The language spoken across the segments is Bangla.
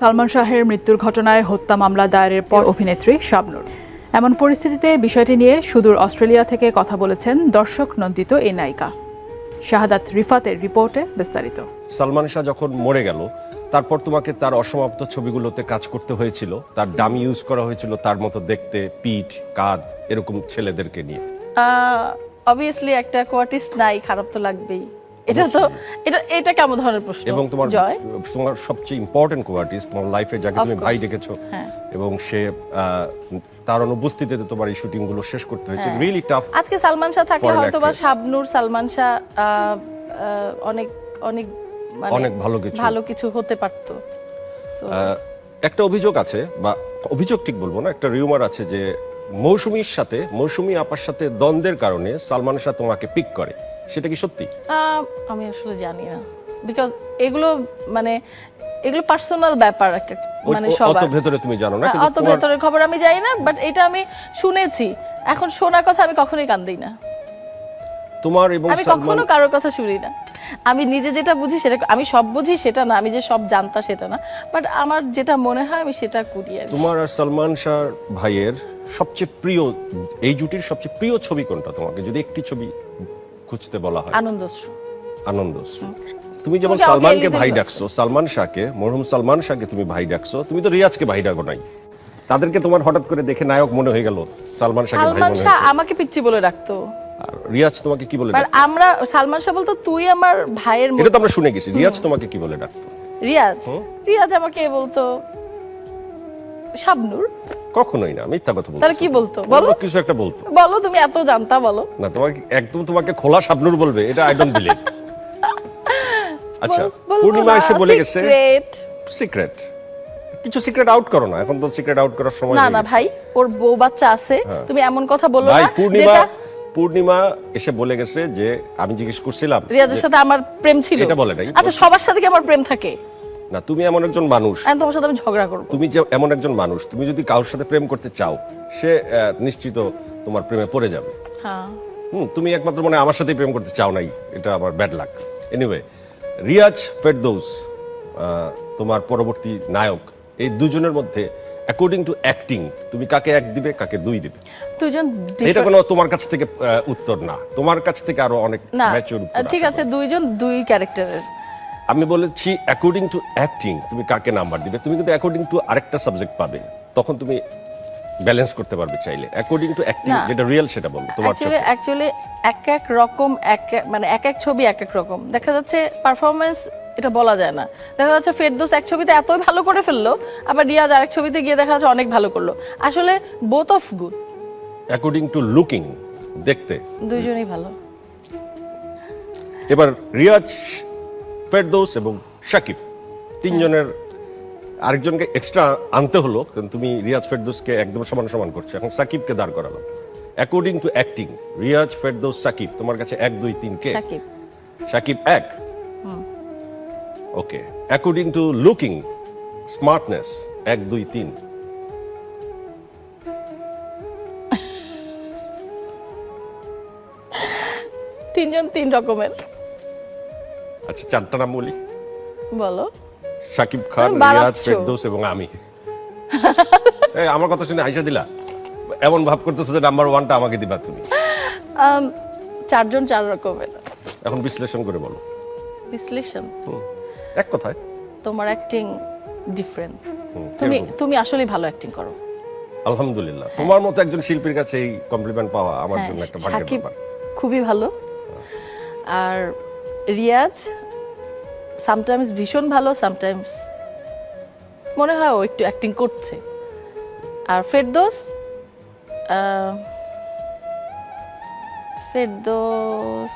সালমান শাহের মৃত্যুর ঘটনায় হত্যা মামলা দায়েরের পর অভিনেত্রী শাবনুর। এমন পরিস্থিতিতে বিষয়টি নিয়ে সুদূর অস্ট্রেলিয়া থেকে কথা বলেছেন দর্শক নন্দিত এই নায়িকা। শাহাদাত রিফাতের রিপোর্টে বিস্তারিত। সালমান শাহ যখন মরে গেল তারপর তোমাকে তার অসমাপ্ত ছবিগুলোতে কাজ করতে হয়েছিল তার ডাম ইউজ করা হয়েছিল তার মতো দেখতে পিঠ কাঁধ এরকম ছেলেদেরকে নিয়ে। অবভিয়াসলি একটা কোয়ার্টিস্ট নাই খারাপ তো লাগবেই। এটা তো এটা এটা কেমন ধরনের প্রশ্ন এবং তোমার তোমার সবচেয়ে ইম্পর্টেন্ট কোয়ার্টিস্ট তোমার লাইফে যাকে তুমি ভাই ডেকেছো হ্যাঁ। এবং সে তার অনুপস্থিতিতে তোমার এই শুটিংগুলো শেষ করতে হয়েছে হ্যাঁ। রিয়েলি টাফ আজকে সালমান শাহ থাকলে হয়তো বা শাবনূর সালমান শাহ অনেক অনেক মানে অনেক ভালো কিছু। ভালো কিছু হতে পারতো একটা অভিযোগ আছে বা অভিযোগ ঠিক বলব না একটা রিউমার আছে যে মৌসুমীর সাথে মৌসুমী আপার সাথে দ্বন্দ্বের কারণে সালমান শাহ তোমাকে পিক করে। সেটা কি সত্যি? আমি আসলে জানি না। বিকজ এগুলো মানে এগুলো পার্সোনাল ব্যাপার মানে সবার। অত ভেতরে তুমি জানো না না, অত ভেতরের খবর আমি জানি না বাট এটা আমি শুনেছি। এখন শোনার কথা আমি কখনোই কান দিই না। তোমার এবং আমি কখনো কারোর কথা শুনি না। আমি নিজে যেটা বুঝি সেটা আমি সব বুঝি সেটা না আমি যে সব জানতা সেটা না। বাট আমার যেটা মনে হয় আমি সেটা করি আর তোমার আর সালমান শাহ ভাইয়ের সবচেয়ে প্রিয় এই জুটির সবচেয়ে প্রিয় ছবি কোনটা তোমাকে? যদি একটি ছবি খুঁজতে বলা হয়। আনন্দশ্রু আনন্দ তুমি যেমন সালমানকে ভাই ডাকছো সালমান শাহকে মরহুম সালমান শাহকে তুমি ভাই ডাকছো তুমি তো রিয়াজকে ভাই ডাকো নাই। তাদেরকে তোমার হঠাৎ করে দেখে নায়ক মনে হয়ে গেল সালমান ভাই সালমান শাহ আমাকে পিচ্ছি বলে আর রিয়াজ তোমাকে কি বলে আমরা সালমান শাহ বলতো তুই আমার ভাইয়ের মতো এটা তো আমরা শুনে গেছি। রিয়াজ তোমাকে কি বলে ডাকতো? রিয়াজ? রিয়াজ আমাকে বলতো শাবনুর। কখনোই না মিথ্যা কথা বলতো তাহলে কি বলতো? বলো। কিছু একটা বলতো। বলো তুমি এত জানতা বলো। না তোমাকে একদম তোমাকে খোলা শাবনুর বলবে এটা আই ডোন্ট বিলিভ আচ্ছা পূর্ণিমা এসে বলে গেছে সিক্রেট সিক্রেট কিছু সিক্রেট আউট করো না এখন তো সিক্রেট আউট করার সময় না না ভাই ওর বউ বাচ্চা আছে তুমি এমন কথা বলো না যেটা পূর্ণিমা এসে বলে গেছে যে আমি জিজ্ঞেস করছিলাম রিয়াজের সাথে আমার প্রেম ছিল। এটা বলে নাই। আচ্ছা সবার সাথে কি আমার প্রেম থাকে? না তুমি এমন একজন মানুষ। এখন তোমার সাথে আমি ঝগড়া করব। তুমি যে এমন একজন মানুষ তুমি যদি কারোর সাথে প্রেম করতে চাও সে নিশ্চিত তোমার প্রেমে পড়ে যাবে। হ্যাঁ। হুম তুমি একমাত্র মানে আমার সাথেই প্রেম করতে চাও নাই এটা আমার bad luck anyway Riaz Ferdous তোমার পরবর্তী নায়ক এই দুজনের মধ্যে অ্যাকর্ডিং টু অ্যাক্টিং তুমি কাকে এক দিবে কাকে দুই দিবে? দুজন এটা কোনো তোমার কাছ থেকে উত্তর না। তোমার কাছ থেকে আরও অনেক ম্যাচিউর ঠিক আছে দুইজন দুই ক্যারেক্টারের আমি বলেছি অ্যাকর্ডিং টু অ্যাক্টিং তুমি কাকে নাম্বার দিবে? তুমি কিন্তু অ্যাকর্ডিং টু আরেকটা সাবজেক্ট পাবে। তখন তুমি ব্যালেন্স করতে পারবে চাইলে। অ্যাকর্ডিং টু অ্যাক্টিং যেটা রিয়েল সেটা বলো তোমার চোখে অ্যাকচুয়ালি এক এক রকম এক মানে এক এক ছবি এক এক রকম। দেখা যাচ্ছে পারফরমেন্স এটা বলা যায় না। দেখা যাচ্ছে ফেরদৌস এক ছবিতে এতই ভালো করে ফেলল আবার রিয়াজ আরেক ছবিতে গিয়ে দেখা যাচ্ছে অনেক ভালো করল। আসলে both of good according to looking দেখতে। দুইজনই ভালো। এবার রিয়াজ ফেরদৌস এবং শাকিব তিনজনের আরেকজনকে এক্সট্রা আনতে হলো কিন্তু তুমি রিয়াজ ফেরদৌসকে একদম সমান সমান করছ। এখন সাকিবকে দাঁড় করালাম। According to acting Riaz Ferdous Shakib তোমার কাছে এক দুই তিন কে সাকিব। সাকিব এক। Okay according to looking smartness এক দুই তিন। তিনজন তিন রকমের। আচ্ছা চারটা নাম বলি? বলো। সাকিব খান রিয়াজ। ফেরদৌস এবং আমি। আমার কথা শুনে হাইসা দিলা? এমন ভাব করতেছো যে নাম্বার ওয়ানটা আমাকে দিবা তুমি। চারজন চার রকমের। এখন বিশ্লেষণ করে বলো। বিশ্লেষণ। এক কথায়? তোমার অ্যাক্টিং ডিফারেন্ট তুমি তুমি আসলেই ভালো অ্যাক্টিং করো। আলহামদুলিল্লাহ। তোমার মতো একজন শিল্পীর কাছে এই কমপ্লিমেন্ট পাওয়া আমার হ্যাঁ, জন্য একটা ভাগ্যের ব্যাপার। খুবই ভালো। আর রিয়াজ সামটাইমস ভীষণ ভালো সামটাইমস মনে হয় ও একটু অ্যাক্টিং করছে। আর ফেরদোস ফেরদোস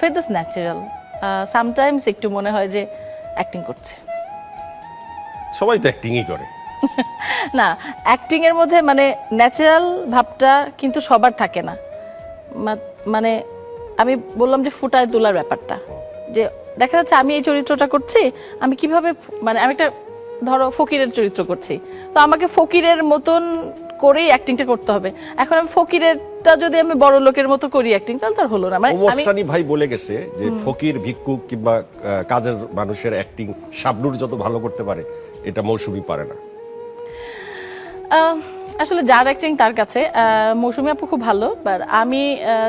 ফেরদোস ন্যাচারাল সামটাইমস একটু মনে হয় যে অ্যাক্টিং করছে। সবাই তো অ্যাক্টিংই করে। না অ্যাক্টিং এর মধ্যে মানে ন্যাচারাল ভাবটা কিন্তু সবার থাকে না। মানে আমি বললাম যে ফুটায় তোলার ব্যাপারটা। যে দেখা যাচ্ছে আমি এই চরিত্রটা করছি আমি কীভাবে মানে আমি একটা ধরো ফকিরের চরিত্র করছি। তো আমাকে ফকিরের মতন করেই অ্যাক্টিংটা করতে হবে। এখন আমি ফকিরেরটা যদি আমি বড় লোকের মতো করি অ্যাক্টিং তাহলে তার হলো না। মানে ওমর আমি সানি ভাই বলে গেছে যে ফকির ভিক্ষুক কিংবা কাজের মানুষের অ্যাক্টিং শাবনুর যত ভালো করতে পারে এটা মৌসুমি পারে না। আহ, আসলে যার অ্যাক্টিং তার কাছে মৌসুমী আপু খুব ভালো বাট আমি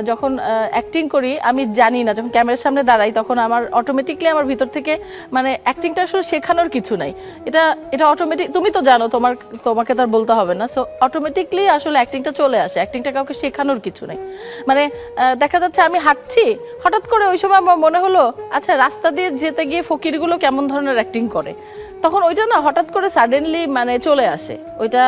যখন অ্যাক্টিং করি, আমি জানি না, যখন ক্যামেরার সামনে দাঁড়াই, তখন আমার অটোমেটিকলি আমার ভিতর থেকে মানে অ্যাক্টিংটা আসলে শেখানোর কিছু নাই। এটা এটা অটোমেটিক তুমি তো জানো, তোমার, তোমাকে তো আর বলতে হবে না সো অটোমেটিকলি আসলে অ্যাক্টিংটা চলে আসে অ্যাক্টিংটা কাউকে শেখানোর কিছু নেই। মানে দেখা যাচ্ছে আমি হাঁটছি, হঠাৎ করে ওই সময় আমার মনে হলো আচ্ছা রাস্তা দিয়ে যেতে গিয়ে ফকিরগুলো কেমন ধরনের অ্যাক্টিং করে? তখন ওইটা না, হঠাৎ করে সাডেনলি মানে চলে আসে। ওইটা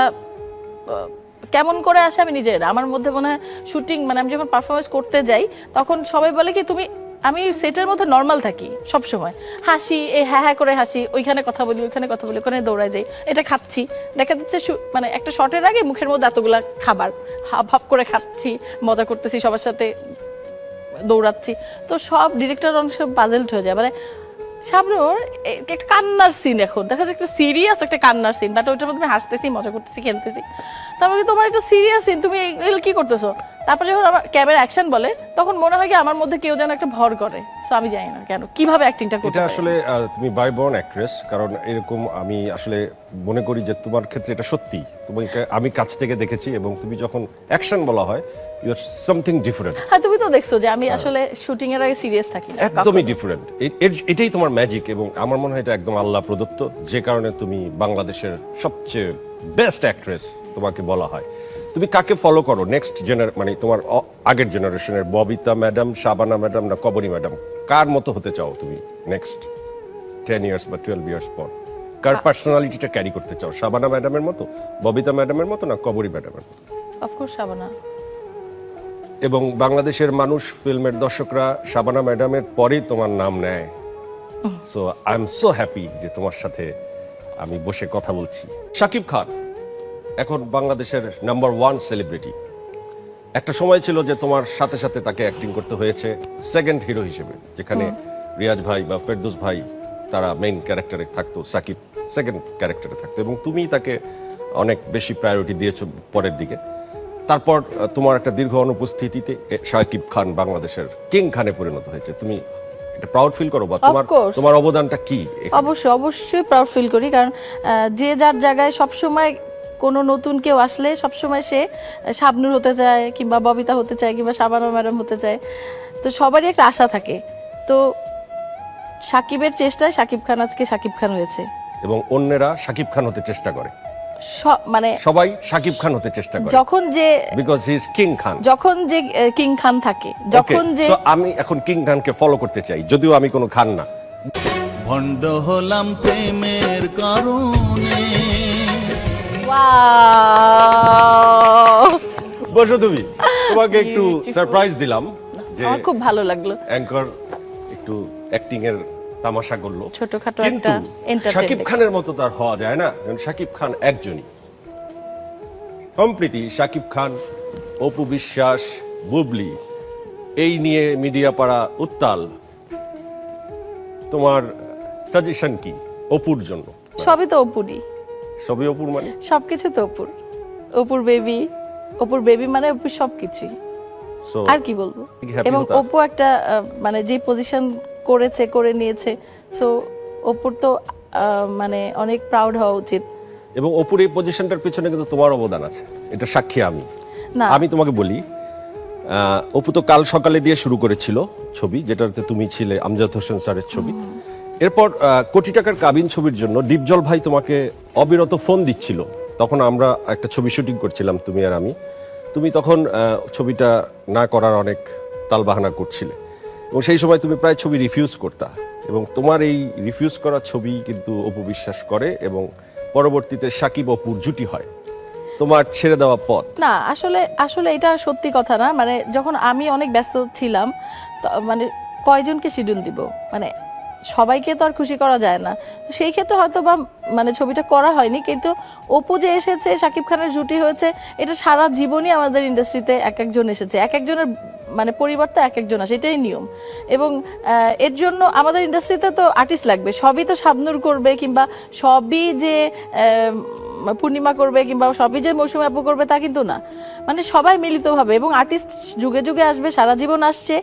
কেমন করে আসে আমি নিজে আমার মধ্যে মনে হয় শুটিং মানে আমি যখন পারফরমেন্স করতে যাই, তখন সবাই বলে কি, তুমি, আমি সেটের মধ্যে নর্মাল থাকি সব সময় হাসি এই হ্যাঁ হ্যাঁ করে হাসি, ওইখানে কথা বলি, ওইখানে কথা বলি, ওখানে দৌড়ায় যাই, এটা খাচ্ছি। দেখা যাচ্ছে মানে একটা শটের আগে মুখের মধ্যে এতগুলা খাবার হাফ করে খাচ্ছি, মজা করতেছি, সবার সাথে দৌড়াচ্ছি। তো সব ডিরেক্টর সব পাজেলড হয়ে যায়। মানে এ- একটা কান্নার সিন এখন। দেখা যাচ্ছে একটা সিরিয়াস একটা কান্নার সিন বাট ওইটার মধ্যে হাসতেছি, মজা করতেছি, খেলতেছি। তারপরে তোমার একটা সিরিয়াস সিন তুমি কি করতেছো? তারপরে যখন আমার ক্যামেরা অ্যাকশন বলে, তখন মনে হয় কি আমার মধ্যে কেউ যেন একটা ভর করে। সো আমি জানি না কেন কীভাবে অ্যাক্টিংটা করতে এটা আসলে তুমি বাই বর্ন অ্যাক্ট্রেস কারণ এরকম আমি আসলে মনে করি যে তোমার ক্ষেত্রে এটা সত্যি তোমাকে আমি কাছ থেকে দেখেছি এবং তুমি যখন অ্যাকশন বলা হয় ইউ আর সামথিং ডিফারেন্ট হ্যাঁ তুমি তো দেখছ যে আমি আসলে শুটিং এর আগে সিরিয়াস থাকি একদমই ডিফারেন্ট এটাই তোমার ম্যাজিক এবং আমার মনে হয় এটা একদম আল্লাহ প্রদত্ত যে কারণে তুমি বাংলাদেশের সবচেয়ে বেস্ট অ্যাক্ট্রেস তোমাকে বলা হয়। তুমি কাকে ফলো করো? নেক্সট জেনার মানে তোমার আগের জেনারেশনের ববিতা ম্যাডাম শাবানা ম্যাডাম না কবরী ম্যাডাম কার মতো হতে চাও তুমি নেক্সট টেন ইয়ার্স বা টুয়েলভ ইয়ার্স পর? কার পার্সোনালিটিটা ক্যারি করতে চাও? শাবানা ম্যাডামের মতো? ববিতা ম্যাডামের মতো না কবরী ম্যাডামের মতো? Of course Shabana. এবং বাংলাদেশের মানুষ ফিল্মের দর্শকরা শাবানা ম্যাডামের পরেই তোমার নাম নেয়। So I am so happy যে তোমার সাথে আমি বসে কথা বলছি। শাকিব খান এখন বাংলাদেশের নাম্বার ওয়ান সেলিব্রিটি একটা সময় ছিল যে তোমার সাথে সাথে তাকে অ্যাক্টিং করতে হয়েছে সেকেন্ড হিরো হিসেবে যেখানে রিয়াজ ভাই বা ফেরদৌস ভাই তারা মেইন ক্যারেক্টারে থাকতো সাকিব সেকেন্ড ক্যারেক্টারে থাকতো এবং তুমি তাকে অনেক বেশি প্রায়োরিটি দিয়েছ পরের দিকে। তারপর তোমার একটা দীর্ঘ অনুপস্থিতিতে এ, শাকিব খান বাংলাদেশের কিং খানে পরিণত হয়েছে। তুমি এটা প্রাউড ফিল করো বা তোমার তোমার অবদানটা কি? অবশ্যই অবশ্যই প্রাউড ফিল করি কারণ যে যার জায়গায় সবসময় কোনো নতুন কেউ আসলে সবসময় সে আহ, শাবনূর হতে চায় কিংবা ববিতা হতে চায় কিংবা শাবানা ম্যাডাম হতে চায়। তো সবারই একটা আশা থাকে। তো সাকিবের চেষ্টায় সাকিব খান আজকে সাকিব খান হয়েছে। এবং অন্যেরা শাকিব খান হতে চেষ্টা করে। মানে সবাই শাকিব খান হতে চেষ্টা করে। যখন যে because he is King Khan যখন যে কিং খান থাকে যখন যে আমি এখন কিং খানকে ফলো করতে চাই যদিও আমি কোনো খান না। ভণ্ড হলাম প্রেমের কারণে। বসো তুমি। তোমাকে একটু সারপ্রাইজ দিলাম যে আমার খুব ভালো লাগল। অ্যাঙ্কর একটু অ্যাক্টিং এর তামাশা করল। ছোটখাটো একটা শাকিব খানের মতো তার হওয়া যায় না কারণ শাকিব খান একজনই। সম্প্রীতি শাকিব খান অপু বিশ্বাস বুবলি এই নিয়ে মিডিয়া পাড়া উত্তাল। তোমার সাজেশন কি? অপুর জন্য। সবই তো অপুরই। সবই অপুর মানে? সবকিছু তো অপুর। অপুর বেবি অপুর বেবি মানে অপুর সবকিছুই। আর কি বলব? এবং? অপু একটা মানে যে পজিশন করেছে করে নিয়েছে সো অপুর তো মানে অনেক প্রাউড হওয়া উচিত। এবং অপুর এই পজিশনটার পিছনে কিন্তু তোমার অবদান আছে। এটা সাক্ষী আমি। না। আমি তোমাকে বলি অপু তো কাল সকালে দিয়ে শুরু করেছিল ছবি যেটাতে তুমি ছিলে আমজাদ হোসেন স্যারের ছবি। এরপর কোটি টাকার কাবিন ছবির জন্য দীপজল ভাই তোমাকে অবিরত ফোন দিচ্ছিল। তখন আমরা একটা ছবি শুটিং করছিলাম, তুমি আর আমি। তুমি তখন ছবিটা না করার অনেক তালবাহানা করছিলে। এবং সেই সময় তুমি প্রায় ছবি রিফিউজ করতা। এবং তোমার এই রিফিউজ করা ছবি কিন্তু অপু বিশ্বাস করে এবং পরবর্তীতে সাকিব অপুর জুটি হয়। তোমার ছেড়ে দেওয়া পথ। না, আসলে আসলে এটা সত্যি কথা না। মানে যখন আমি অনেক ব্যস্ত ছিলাম মানে কয়জনকে শিডিউল দিব? মানে সবাইকে তো আর খুশি করা যায় না। সেই ক্ষেত্রে হয়তো বা মানে ছবিটা করা হয়নি, কিন্তু অপু যে এসেছে, শাকিব খানের জুটি হয়েছে, এটা সারা জীবনই আমাদের ইন্ডাস্ট্রিতে এক একজন এসেছে। এক একজনের মানে পরিবার তো এক একজন আসে, এটাই নিয়ম। এবং এর জন্য আমাদের ইন্ডাস্ট্রিতে তো আর্টিস্ট লাগবে, সবই তো শাবনুর করবে, কিংবা সবই যে পূর্ণিমা করবে, কিংবা সবই যে মৌসুমী আপু করবে তা কিন্তু না। মানে সবাই মিলিতভাবে, এবং আর্টিস্ট যুগে যুগে আসবে, সারা জীবন আসছে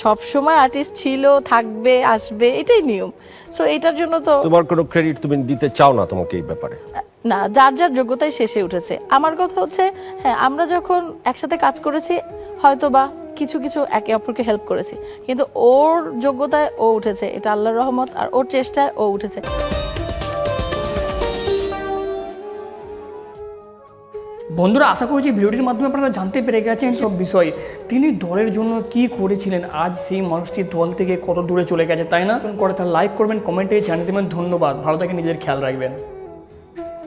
সব সময় আর্টিস্ট ছিল থাকবে আসবে এটাই নিয়ম। সো এটার জন্য তো তোমার কোনো ক্রেডিট তুমি দিতে চাও না তোমাকে এই ব্যাপারে? না যার যার যোগ্যতাই শেষে উঠেছে। আমার কথা হচ্ছে হ্যাঁ আমরা যখন একসাথে কাজ করেছি হয়তো বা কিছু কিছু একে অপরকে হেল্প করেছি। কিন্তু ওর যোগ্যতায় ও উঠেছে এটা আল্লাহর রহমত আর ওর চেষ্টায় ও উঠেছে। বন্ধুরা, আশা করছি ভিডিওটির মাধ্যমে আপনারা জানতে পেরে গেছেন সব বিষয়। তিনি দলের জন্য কি করেছিলেন? আজ সেই মানুষটি দল থেকে কত দূরে চলে গেছে, তাই না? করে তার লাইক করবেন কমেন্টে জানিয়ে দেবেন। ধন্যবাদ। ভালো থাকে নিজের খেয়াল রাখবেন।